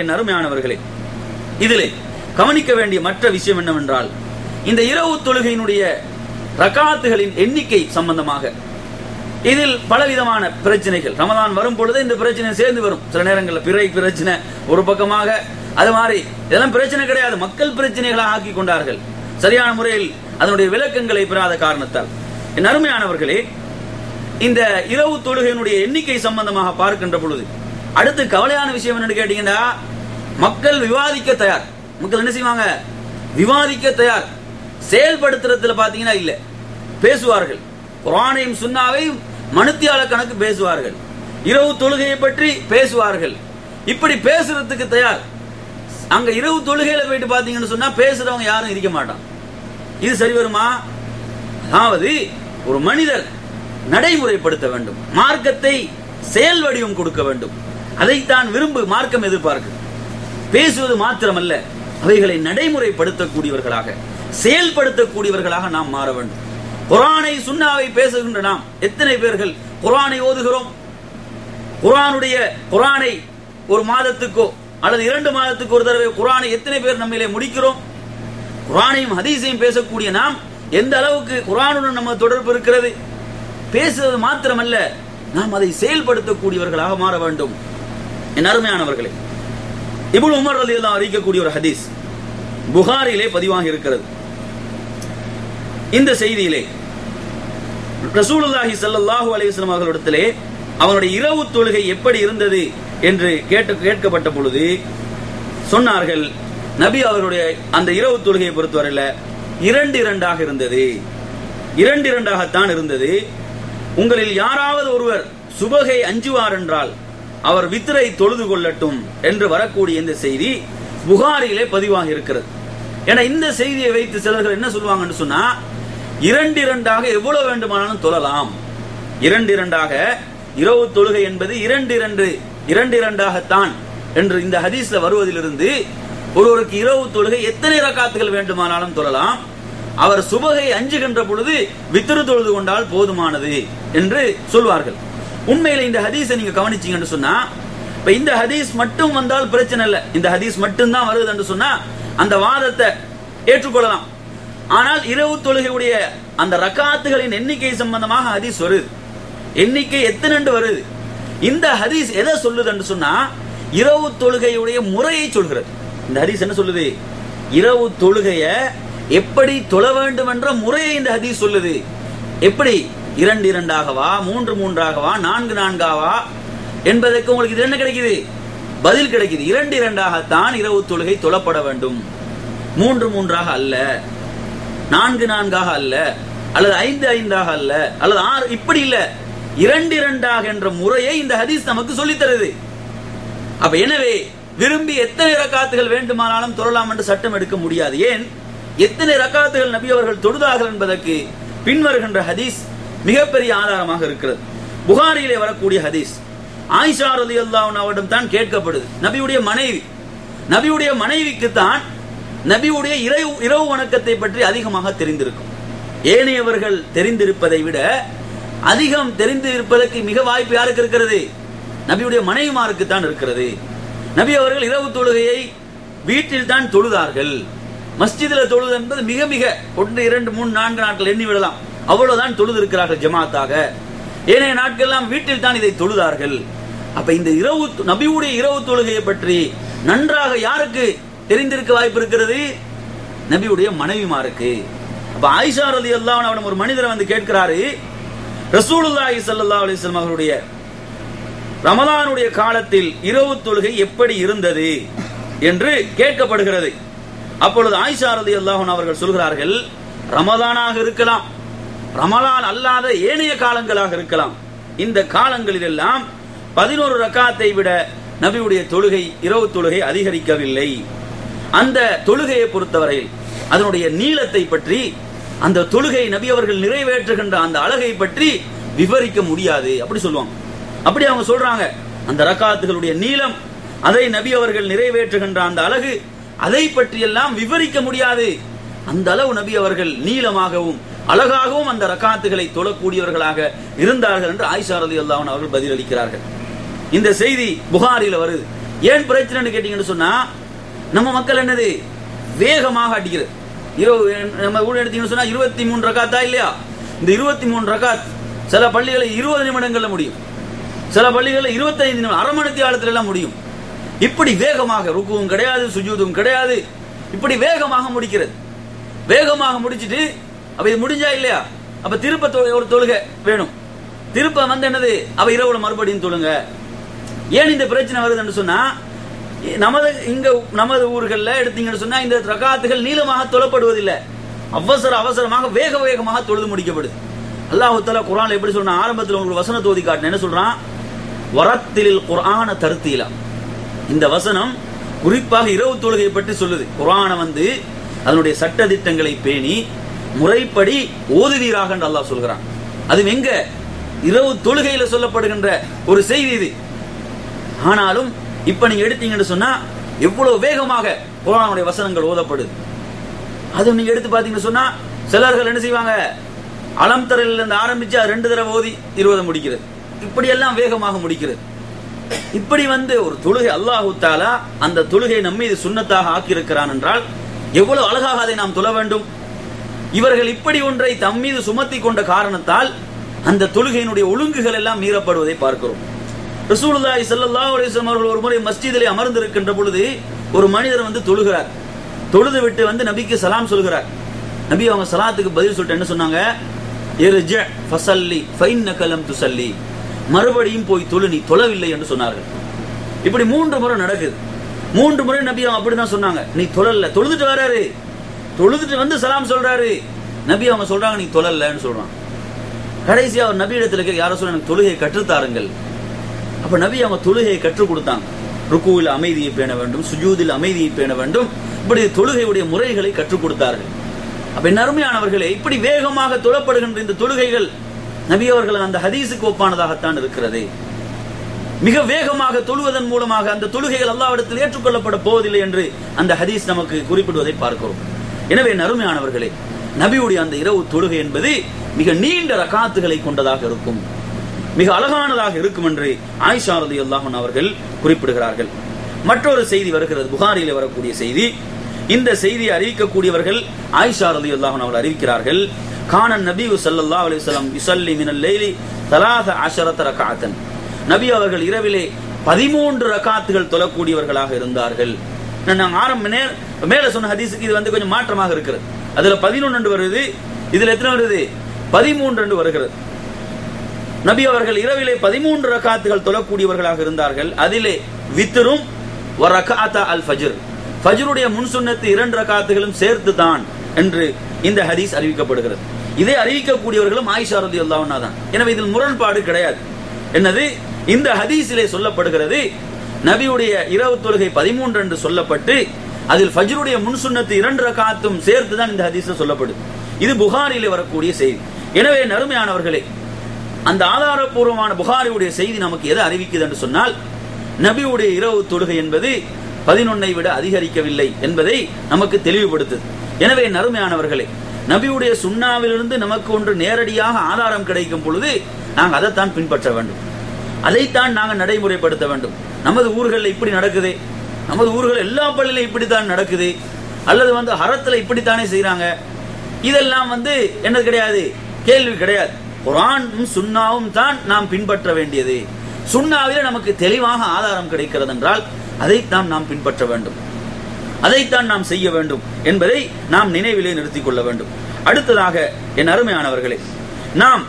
என் அருமையானவர்களே இதிலே கவனிக்க வேண்டிய மற்ற விஷயம் என்னவென்றால் இந்த இரவு தொழுகையினுடைய ரகாத்துகளின் எண்ணிக்கை சம்பந்தமாக இதில் பலவிதமான பிரச்சனைகள். ரமதான் வரும் பொழுது இந்த பிரச்சனை சேர்ந்து வரும். சில நேரங்களில் பிறை பிரச்சனை ஒரு பக்கமாக அது மாதிரி. இதெல்லாம் பிரச்சனை கிடையாது. மக்கள் பிரச்சனைகளாக ஆக்கி கொண்டார்கள். சரியான முறையில் அதனுடைய விளக்கங்களை பெறாத காரணத்தால். என் அருமையானவர்களே இந்த இரவு தொழுகையினுடைய எண்ணிக்கை சம்பந்தமாக பார்க்கின்ற பொழுது அடுத்து கவலையான விஷயம் என்னன்னு கேட்டீங்கன்னா மக்கள் விவாதிக்க தயார். மக்கள் என்ன செய்வாங்க? விவாதிக்க தயார். செயல்படுத்துறதுல பாத்தீங்கன்னா இல்ல. பேசுவார்கள். குரானையும் சுண்ணாவை மனுத்தியால கணக்கு பேசுவார்கள். இரவு தொழுகையை பற்றி பேசுவார்கள். இப்படி பேசுறதுக்கு தயார். அங்க இரவு தொழுகையில போயிட்டு பாத்தீங்கன்னு சொன்னா பேசுறவங்க யாரும் இருக்க மாட்டான். இது சரி வருமா? அதாவது ஒரு மனிதர் நடைமுறைப்படுத்த வேண்டும். மார்க்கத்தை செயல் வடிவம் கொடுக்க வேண்டும். அதைத்தான் விரும்பு மார்க்கம் எதிர்பார்க்கு. பேசுவது மாத்திரமல்ல அவைகளை நடைமுறைப்படுத்தக்கூடியவர்களாக செயல்படுத்தக்கூடியவர்களாக நாம் மாற வேண்டும். குரானை சுண்ணாவை பேசுகின்ற நாம் எத்தனை பேர்கள் குரானை ஓதுகிறோம்? குரானுடைய குரானை ஒரு மாதத்துக்கோ அல்லது இரண்டு மாதத்துக்கு ஒரு தடவை குரானை எத்தனை பேர் நம்மிலே முடிக்கிறோம்? குரானையும் ஹதீஸையும் பேசக்கூடிய நாம் எந்த அளவுக்கு குரானுடன் நம்ம தொடர்பு இருக்கிறது? பேசுவது மாத்திரமல்ல நாம் அதை செயல்படுத்தக்கூடியவர்களாக மாற வேண்டும். என் அருமையானவர்களே இபுல் உமர் அலி அல்லா அறிக்கக்கூடிய ஒரு ஹதீஸ் புகாரிலே பதிவாக இருக்கிறது. இந்த செய்தியிலே ரசூலுல்லாஹி சல்லாஹு அலைஹி அவர்களிடத்திலே அவனுடைய இரவு தொழுகை எப்படி இருந்தது என்று கேட்டு கேட்கப்பட்ட பொழுது சொன்னார்கள் நபி அவருடைய அந்த இரவு தொழுகையை பொறுத்தவரையில இரண்டு இரண்டாக இருந்தது. இரண்டு இரண்டாகத்தான் இருந்தது. உங்களில் யாராவது ஒருவர் சுபகை அஞ்சுவார் என்றால் அவர் வித்திரை தொழுது கொள்ளட்டும் என்று வரக்கூடிய இந்த செய்தி புகாரிலே பதிவாக இருக்கிறது ஏன்னா இந்த செய்தியை வைத்து சிலர்கள் என்ன சொல்லுவாங்கன்னு சொன்னா இரண்டு இரண்டாக எவ்வளவு வேண்டுமானாலும் தொழலாம். இரண்டு இரண்டாக இரவு தொழுகை என்பது இரண்டு இரண்டு இரண்டு இரண்டாகத்தான் என்று இந்த ஹதீஸ்ல வருவதிலிருந்து ஒருவருக்கு இரவு தொழுகை எத்தனை ரக்காத்துகள் வேண்டுமானாலும் தொழலாம். அவர் சுபகை அஞ்சுகின்ற பொழுது வித்திரு தொழுது கொண்டால் போதுமானது என்று சொல்வார்கள். உண்மையில இந்த ஹதீஸை நீங்க கவனிச்சீங்கன்னு சொன்னா இப்ப இந்த ஹதீஸ் மட்டும் வந்தால் பிரச்சனை இல்லை. இந்த ஹதீஸ் மட்டும் தான் வருது சொன்னா அந்த வாதத்தை ஏற்றுக்கொள்ளலாம். ஆனால் இரவு தொழுகையுடைய அந்த ரக்காத்துகளின் எண்ணிக்கை சம்பந்தமாக ஹதீஸ் வருது. எண்ணிக்கை எத்தனை வருது. இந்த ஹதீஸ் எதை சொல்லுதுன்னு சொன்னா இரவு தொழுகையுடைய முறையை சொல்கிறது. இந்த ஹதீஸ் என்ன சொல்லுது? இரவு தொழுகைய எப்படி தொழ வேண்டும் என்ற முறையை இந்த ஹதீஸ் சொல்லுது. எப்படி? இரண்டு இரண்டாகவா மூன்று மூன்றாகவா நான்கு நான்காவா? என்பதற்கு உங்களுக்கு இது என்ன கிடைக்குது? பதில் கிடைக்குது. இரண்டு இரண்டாகத்தான் இரவு தொழுகை தொழப்பட வேண்டும். மூன்று மூன்றாக அல்ல. நான்கு நான்காக அல்ல. அல்லது ஐந்து ஐந்தாக அல்ல. அல்லது ஆறு இப்படி இல்ல. இரண்டு இரண்டாக என்ற முறையை இந்த ஹதீஸ் நமக்கு சொல்லித் தருது. அப்ப எனவே விரும்பி எத்தனை ரக்காத்துகள் வேண்டுமானாலும் தொழலாம் என்று சட்டம் எடுக்க முடியாது. ஏன்? எத்தனை ரக்காத்துகள் நபி அவர்கள் தொழுதார்கள் என்பதற்கு பின்வருகின்ற ஹதீஸ் மிகப்பெரிய ஆதாரமாக இருக்கிறது. புகாரியிலே வரக்கூடிய ஹதீஸ். ஆயிஷா ரதி அல்லாஹ் அவரிடம் தான் கேட்கப்படுது. நபியுடைய மனைவி. நபியுடைய மனைவிக்கு தான் நபியுடைய இரவு இரவு வணக்கத்தை பற்றி அதிகமாக தெரிந்திருக்கும். ஏனையவர்கள் தெரிந்திருப்பதை விட அதிகம் தெரிந்து இருப்பதற்கு மிக வாய்ப்பு யாருக்கு இருக்கிறது? நபியுடைய மனைவிமாருக்கு தான் இருக்கிறது. நபி அவர்கள் இரவு தொழுகையை வீட்டில் தான் தொழுதார்கள். மஸ்ஜிதில் தொழுது என்பது மிக மிக ஒன்று இரண்டு மூணு நான்கு நாட்கள் எண்ணி விடலாம். அவ்வளவுதான் தொழுது இருக்கிறார்கள் ஜமாத்தாக ஏனைய நாட்கள்லாம் வீட்டில் தான் இதை தொழுதார்கள். அப்ப இந்த இரவு நபியுடைய இரவு தொழுகையை பற்றி நன்றாக யாருக்கு தெரிந்திருக்க வாய்ப்பு இருக்கிறது? நபியுடைய மனைவிமாருக்கு. அப்ப ஆயிஷா ரதி அல்லாஹ் அவன் ஒரு மனிதரை வந்து கேட்கிறாரு. ரசூலுல்லாஹி சல்லா அலைஹி வஸல்லம் அவருடைய ரமலானுடைய காலத்தில் இரவு தொழுகை எப்படி இருந்தது என்று கேட்கப்படுகிறது. அப்பொழுது ஆயிஷா ரதி அல்லாஹன் அவர்கள் சொல்கிறார்கள் ரமதானாக இருக்கலாம். ரமலான் அல்லாத ஏனைய காலங்களாக இருக்கலாம். இந்த காலங்களில் எல்லாம் பதினோரு ரக்காத்தை விட நபியுடைய தொழுகை இரவு தொழுகை அதிகரிக்கவில்லை. அந்த தொழுகையை பொறுத்தவரையில் அதனுடைய நீளத்தை பற்றி அந்த தொழுகை நபி அவர்கள் நிறைவேற்றுகின்ற அந்த அழகை பற்றி விவரிக்க முடியாது. அப்படி சொல்லுவாங்க. அப்படி அவங்க சொல்றாங்க. அந்த ரக்காத்துகளுடைய நீளம் அதை நபி அவர்கள் நிறைவேற்றுகின்ற அந்த அழகு அதை பற்றியெல்லாம் விவரிக்க முடியாது. அந்த அளவு நபி அவர்கள் நீளமாகவும் அழகாகவும் அந்த ரக்காத்துகளை தொழக்கூடியவர்களாக இருந்தார்கள் என்று ஆயிஷா ரதி அல்லாஹன் அவர்கள் பதிலளிக்கிறார்கள். இந்த செய்தி புகாரில வருது. ஏன் பிரச்சனைன்னு கேட்டீங்கன்னு சொன்னா நம்ம மக்கள் என்னது? வேகமாக அடிக்கிறது. இரவு நம்ம ஊழல் எடுத்தீங்கன்னு சொன்னா இருபத்தி மூணு ரகாத்தா இல்லையா? இந்த இருபத்தி மூணு ரகாத் சில பள்ளிகளில் இருபது நிமிடங்கள்ல முடியும். சில பள்ளிகளில் இருபத்தைந்து நிமிடம் அரை மணி காலத்துல எல்லாம் முடியும். இப்படி வேகமாக ருக்குவும் கிடையாது சுஜூதும் கிடையாது. இப்படி வேகமாக முடிக்கிறது. வேகமாக முடிச்சிட்டு அப்ப இது முடிஞ்சா இல்லையா? அப்ப திருப்ப ஒரு தொழுகை வேணும். திருப்ப வந்து என்னது? அவ இரவுல மறுபடியும் தொழுங்க. ஏன் இந்த பிரச்சனை வருதுன்னு சொன்னா நமது இங்க நமது ஊர்கள்ல எடுத்தீங்கன்னு சொன்னா இந்த ரகாத்துகள் நீளமாக தொழப்படுவதில்லை. அவசர அவசரமாக வேக வேகமாக தொழுது முடிக்கப்படுது. அல்லாஹு தலா குரான் எப்படி சொல்றான்? ஆரம்பத்தில் உங்களுக்கு வசன தோதி காட்டின என்ன சொல்றான்? வரத்திலில் குரான தருத்தீலா. இந்த வசனம் குறிப்பாக இரவு தொழுகை பற்றி சொல்லுது. குரானை வந்து அதனுடைய சட்ட திட்டங்களை பேணி முறைப்படி ஓதுவீராக என்று அல்லாஹ் சொல்கிறான். அது எங்க? இரவு தொழுகையில சொல்லப்படுகின்ற ஒரு செய்தி இது. ஆனாலும் இப்ப நீங்க எடுத்தீங்கன்னு சொன்னா எவ்வளவு வேகமாக குரானுடைய வசனங்கள் ஓதப்படுது. அது நீங்க எடுத்து பாத்தீங்கன்னு சொன்னா சிலர்கள் என்ன செய்வாங்க? அலம் தரையில இருந்து ஆரம்பிச்சு அது ரெண்டு தடவை ஓதி இருபதை முடிக்கிறது. இப்படி எல்லாம் வேகமாக முடிக்கிறது. இப்படி வந்து ஒரு தொழுகை அல்லாஹு தாலா அந்த தொழுகை நம்மீது இது சுண்ணத்தாக ஆக்கியிருக்கிறான் என்றால் எவ்வளவு அழகாக அதை நாம் தொழ வேண்டும்? இவர்கள் இப்படி ஒன்றை தம் மீது சுமத்தி கொண்ட காரணத்தால் அந்த தொழுகையினுடைய ஒழுங்குகள் எல்லாம் மீறப்படுவதை பார்க்கிறோம். ரசூலுல்லாஹி ஸல்லல்லாஹு அலைஹி வஸல்லம் அவர்கள் ஒரு முறை மஸ்ஜிதிலே அமர்ந்திருக்கின்ற பொழுது ஒரு மனிதர் வந்து தொழுகிறார். தொழுது விட்டு வந்து நபிக்கு சலாம் சொல்கிறார். நபி அவங்க சலாத்துக்கு பதில் சொல்லிட்டு என்ன சொன்னாங்க? எரிஜ ஃபசல்லி ஃபைன் நகலம் துசல்லி மறுபடியும் போய் தொழு நீ தொழவில்லை என்று சொன்னார்கள். இப்படி மூன்று முறை நடக்குது. மூன்று முறை நபி அவங்க அப்படிதான் சொன்னாங்க. நீ தொழல தொழுதுட்டு வராரு. தொழுதுட்டு வந்து சலாம் சொல்றாரு. நபி அவங்க சொல்றாங்க நீ தொழலன்னு சொல்றான். கடைசியா அவர் நபி இடத்துல கேட்க யாரோ சொல்ல எனக்கு தொழுகையை கற்றுத்தாருங்கள் அப்ப நபி அவங்க தொழுகையை கற்றுக் கொடுத்தாங்க. ருக்குவில் அமைதியை பேண வேண்டும் சுஜூதில் அமைதியை பேண வேண்டும். இப்படி தொழுகையுடைய முறைகளை கற்றுக் கொடுத்தார்கள். அப்ப என் அருமையானவர்களே இப்படி வேகமாக தொழப்படுகின்ற இந்த தொழுகைகள் நபி அவர்கள் அந்த ஹதீஸுக்கு ஒப்பானதாகத்தான் இருக்கிறது. மிக வேகமாக தொழுவதன் மூலமாக அந்த தொழுகைகள் அல்லாவிடத்தில் ஏற்றுக்கொள்ளப்பட போவதில்லை என்று அந்த ஹதீஸ் நமக்கு குறிப்பிடுவதை பார்க்கிறோம். எனவே நறுமையானவர்களே நபியுடைய அந்த இரவு தொழுகை என்பது மிக நீண்ட ரகாத்துகளை கொண்டதாக இருக்கும். மிக அழகானதாக இருக்கும் என்று ஆயிஷா ரதி அல்லாஹன் அவர்கள் குறிப்பிடுகிறார்கள். மற்றொரு செய்தி வருகிறது புகாரியில் வரக்கூடிய செய்தி. இந்த செய்தியை அறிவிக்கக்கூடியவர்கள் ஆயிஷா ரதி அல்லாஹன் அவர்கள் அறிவிக்கிறார்கள் கானன் நபி சல்லா அலிசல்லாம் யுசல்லி மினல் லேலி தலாத அஷரத் ரகாத்தன் நபி அவர்கள் இரவிலே பதிமூன்று ரகாத்துகள் தொழக்கூடியவர்களாக இருந்தார்கள். நான் ஆரம்ப நேரம் மேல சொன்ன ஹதீஸுக்கு இது வந்து கொஞ்சம் மாற்றமாக இருக்கிறது. அதுல பதினொன்று வருது இதுல எத்தனை வருது? பதிமூன்று வருகிறது. நபி அவர்கள் இரவிலே பதிமூன்று ரகாத்துகள் தொழக்கூடியவர்களாக இருந்தார்கள். அதிலே வித்தரும் ரகாத்தா அல் ஃபஜர். ஃபஜ்ருடைய முன் சுண்ணத்து இரண்டு ரகாத்துகளும் சேர்த்து தான் என்று இந்த ஹதீஸ் அறிவிக்கப்படுகிறது. இதை அறிவிக்கக்கூடியவர்களும் ஆயிஷா ரதி தான். எனவே இதில் முரண்பாடு கிடையாது. என்னது? இந்த ஹதீஸிலே சொல்லப்படுகிறது நபியுடைய இரவு தொழுகை பதிமூன்று என்று சொல்லப்பட்டு அதில் ஃபஜ்ருடைய முன் சுண்ணத்து இரண்டு ரகாத்தும் சேர்த்து தான் இந்த ஹதீஸ்ல சொல்லப்படுது. இது புகாரிலே வரக்கூடிய செய்தி. எனவே நறுமையானவர்களே அந்த ஆதாரபூர்வமான புகாரியுடைய செய்தி நமக்கு எதை அறிவிக்குது என்று சொன்னால் நபியுடைய இரவு தொழுகை என்பது பதினொன்னை விட அதிகரிக்கவில்லை என்பதை நமக்கு தெளிவுபடுத்துது. எனவே நறுமையானவர்களே நபியுடைய சுண்ணாவிலிருந்து நமக்கு ஒன்று நேரடியாக ஆதாரம் கிடைக்கும் பொழுது நாங்கள் அதைத்தான் பின்பற்ற வேண்டும். அதைத்தான் நாங்கள் நடைமுறைப்படுத்த வேண்டும். நமது ஊர்களில் இப்படி நடக்குது. நமது ஊர்கள் எல்லா பள்ளியிலும் இப்படித்தான் நடக்குது. அல்லது வந்து ஹரத்துல இப்படித்தானே செய்கிறாங்க இதெல்லாம் வந்து என்ன கிடையாது? கேள்வி கிடையாது. குரானும் சுண்ணாவும் தான் நாம் பின்பற்ற வேண்டியது. சுண்ணாவில் நமக்கு தெளிவாக ஆதாரம் கிடைக்கிறது என்றால் அதைத்தான் நாம் பின்பற்ற வேண்டும். அதைத்தான் நாம் செய்ய வேண்டும் என்பதை நாம் நினைவிலே நிறுத்திக் கொள்ள வேண்டும். அடுத்ததாக என் அருமையானவர்களே நாம்